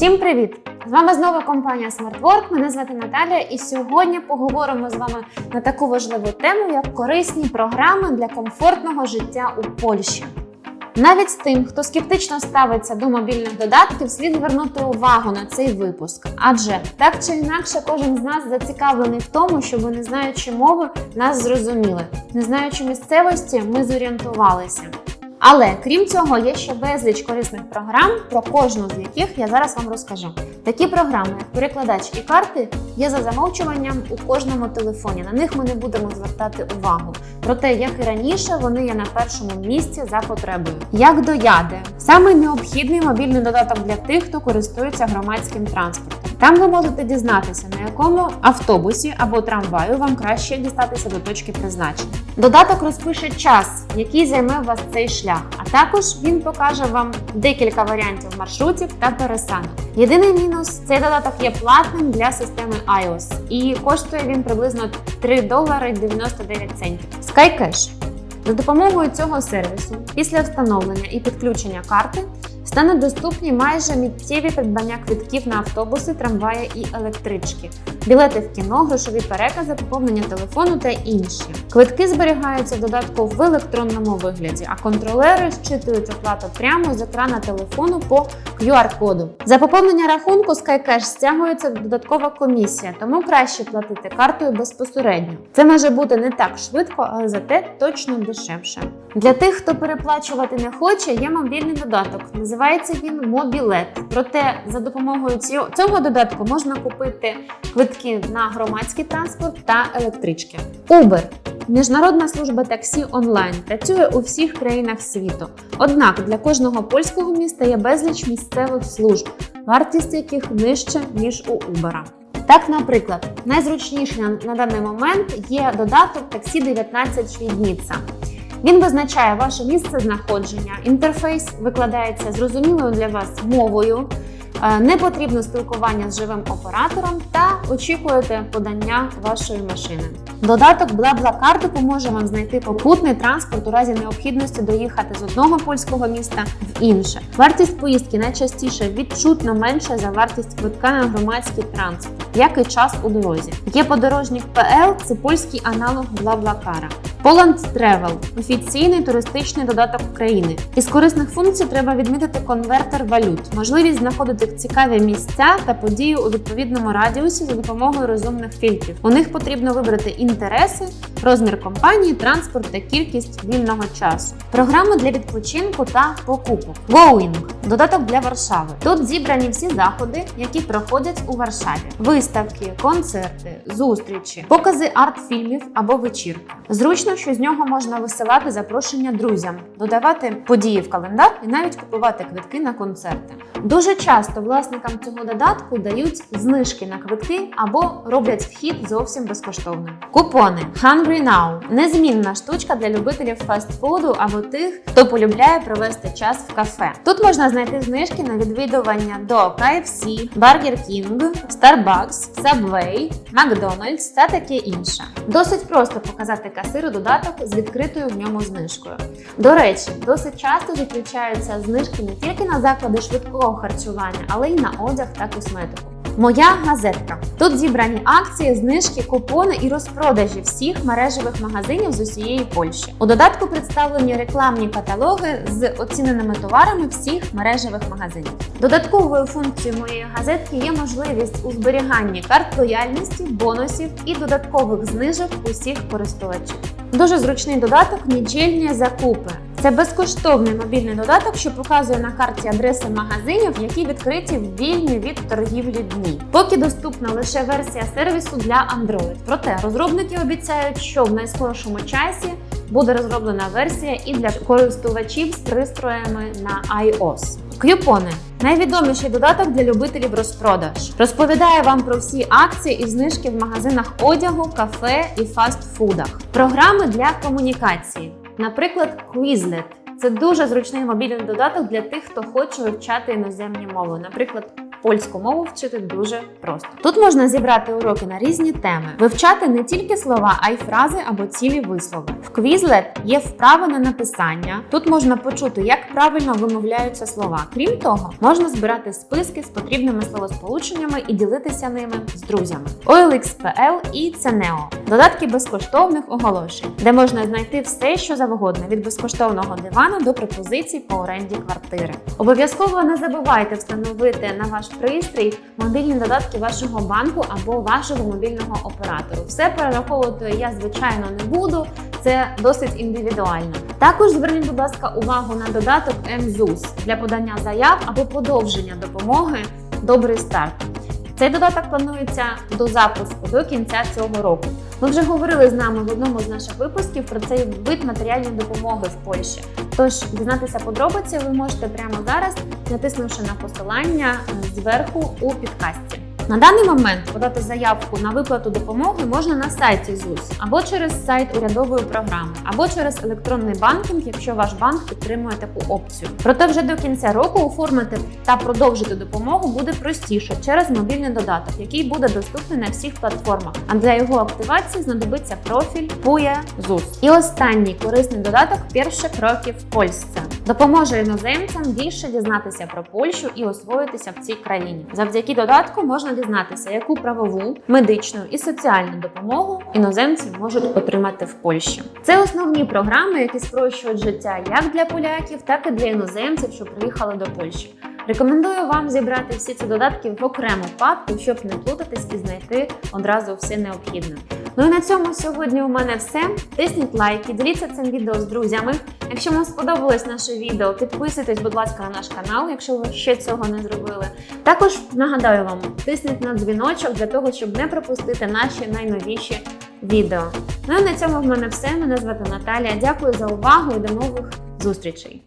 Всім привіт! З вами знову компанія SmartWork. Мене звати Наталя, і сьогодні поговоримо з вами на таку важливу тему, як корисні програми для комфортного життя у Польщі. Навіть з тим, хто скептично ставиться до мобільних додатків, слід звернути увагу на цей випуск. Адже так чи інакше, кожен з нас зацікавлений в тому, щоб не знаючи мови, нас зрозуміли. Не знаючи місцевості, ми зорієнтувалися. Але крім цього, є ще безліч корисних програм, про кожну з яких я зараз вам розкажу. Такі програми, як перекладач і карти, є за замовчуванням у кожному телефоні. На них ми не будемо звертати увагу. Проте, як і раніше, вони є на першому місці за потребою. Як до яди, самий необхідний мобільний додаток для тих, хто користується громадським транспортом. Там ви можете дізнатися, на якому автобусі або трамваю вам краще дістатися до точки призначення. Додаток розпише час, який займе вас цей шлях, а також він покаже вам декілька варіантів маршрутів та пересадок. Єдиний мінус цей додаток є платним для системи iOS і коштує він приблизно 3 долари 99 центів. SkyCash. За допомогою цього сервісу, після встановлення і підключення карти, стане доступні майже миттєві придбання квитків на автобуси, трамваї і електрички, білети в кіно, грошові перекази, поповнення телефону та інші. Квитки зберігаються в додатку в електронному вигляді, а контролери щитують оплату прямо з екрана телефону по QR-коду. За поповнення рахунку SkyCash стягується додаткова комісія, тому краще платити картою безпосередньо. Це може бути не так швидко, але зате точно дешевше. Для тих, хто переплачувати не хоче, є мобільний додаток. Називається він Мобілет. Проте за допомогою цього додатку можна купити квитки на громадський транспорт та електрички. Uber Міжнародна служба таксі онлайн працює у всіх країнах світу. Однак для кожного польського міста є безліч місцевих служб, вартість яких нижча ніж у Uber. Так, наприклад, найзручніший на, на даний момент є додаток таксі 19 Швідніца. Він визначає ваше місце знаходження. Інтерфейс викладається зрозумілою для вас мовою. е, Не потрібно спілкування з живим оператором та очікуєте подання вашої машини. Додаток BlaBlaCar допоможе вам знайти попутний транспорт у разі необхідності доїхати з одного польського міста в інше. Вартість поїздки найчастіше відчутно менша за вартість квитка на громадський транспорт, як і час у дорозі. Є подорожник ПЛ, це польський аналог BlaBlaCar. Poland Travel – офіційний туристичний додаток України. Із корисних функцій треба відмітити конвертер валют, можливість знаходити цікаві місця та події у відповідному радіусі за допомогою розумних фільтрів. У них потрібно вибрати інтереси, розмір компанії, транспорт та кількість вільного часу. Програми для відпочинку та покупок. Going – додаток для Варшави. Тут зібрані всі заходи, які проходять у Варшаві: виставки, концерти, зустрічі, покази арт-фільмів або вечірки. Зручно, що з нього можна висилати запрошення друзям, додавати події в календар і навіть купувати квитки на концерти. Дуже часто власникам цього додатку дають знижки на квитки або роблять вхід зовсім безкоштовним. Купони Hungry Now – незмінна штучка для любителів фастфуду або тих, хто полюбляє провести час в кафе. Тут можна знайти знижки на відвідування до KFC, Burger King, Starbucks, Subway, McDonald's та таке інше. Досить просто показати касиру додаток з відкритою в ньому знижкою. До речі, досить часто зустрічаються знижки не тільки на заклади швидкого харчування, але й на одяг та косметику. Моя газетка. Тут зібрані акції, знижки, купони і розпродажі всіх мережевих магазинів з усієї Польщі. У додатку представлені рекламні каталоги з оціненими товарами всіх мережевих магазинів. Додатковою функцією моєї газетки є можливість у зберіганні карт лояльності, бонусів і додаткових знижок усіх користувачів. Дуже зручний додаток Нічільні закупи. Це безкоштовний мобільний додаток, що показує на карті адреси магазинів, які відкриті в вільні від торгівлі дні. Поки доступна лише версія сервісу для Android. Проте розробники обіцяють, що в найскорішому часі буде розроблена версія і для користувачів з пристроями на iOS. К'юпони найвідоміший додаток для любителів розпродаж. Розповідає вам про всі акції і знижки в магазинах одягу, кафе і фастфудах. Програми для комунікації, наприклад, Quizlet. Це дуже зручний мобільний додаток для тих, хто хоче вивчати іноземні мови, наприклад, польську мову вчити дуже просто. Тут можна зібрати уроки на різні теми, вивчати не тільки слова, а й фрази або цілі вислови. В Quizlet є вправи на написання. Тут можна почути, як правильно вимовляються слова. Крім того, можна збирати списки з потрібними словосполученнями і ділитися ними з друзями. OLX.pl і Ценео додатки безкоштовних оголошень, де можна знайти все, що завгодно від безкоштовного дивану до пропозицій по оренді квартири. Обов'язково не забувайте встановити на ваш пристрій мобільні додатки вашого банку або вашого мобільного оператору. Все перераховувати я звичайно не буду. Це досить індивідуально. Також зверніть, будь ласка, увагу на додаток МЗУС для подання заяв або подовження допомоги Добрий старт. Цей додаток планується до запуску до кінця цього року. Ми вже говорили з нами в одному з наших випусків про цей вид матеріальної допомоги в Польщі. Тож дізнатися подробиці ви можете прямо зараз, натиснувши на посилання е, зверху у підкасті. На даний момент подати заявку на виплату допомоги можна на сайті ЗУС або через сайт урядової програми, або через електронний банкінг, якщо ваш банк підтримує таку опцію. Проте вже до кінця року оформити та продовжити допомогу буде простіше через мобільний додаток, який буде доступний на всіх платформах. А для його активації знадобиться профіль PUE ЗУС. І останній корисний додаток перші кроки в Польщі. Допоможе іноземцям більше дізнатися про Польщу і освоїтися в цій країні. Завдяки додатку можна дізнатися, яку правову, медичну і соціальну допомогу іноземці можуть отримати в Польщі. Це основні програми, які спрощують життя як для поляків, так і для іноземців, що приїхали до Польщі. Рекомендую вам зібрати всі ці додатки в окрему папку, щоб не плутатись і знайти одразу все необхідне. Ну і на цьому сьогодні у мене все. Тисніть лайки, діліться цим відео з друзями. Якщо вам сподобалось наше відео, підписуйтесь, будь ласка, на наш канал, якщо ви ще цього не зробили. Також нагадаю вам, тисніть на дзвіночок для того, щоб не пропустити наші найновіші відео. Ну і на цьому в мене все. Мене звати Наталія. Дякую за увагу і до нових зустрічей.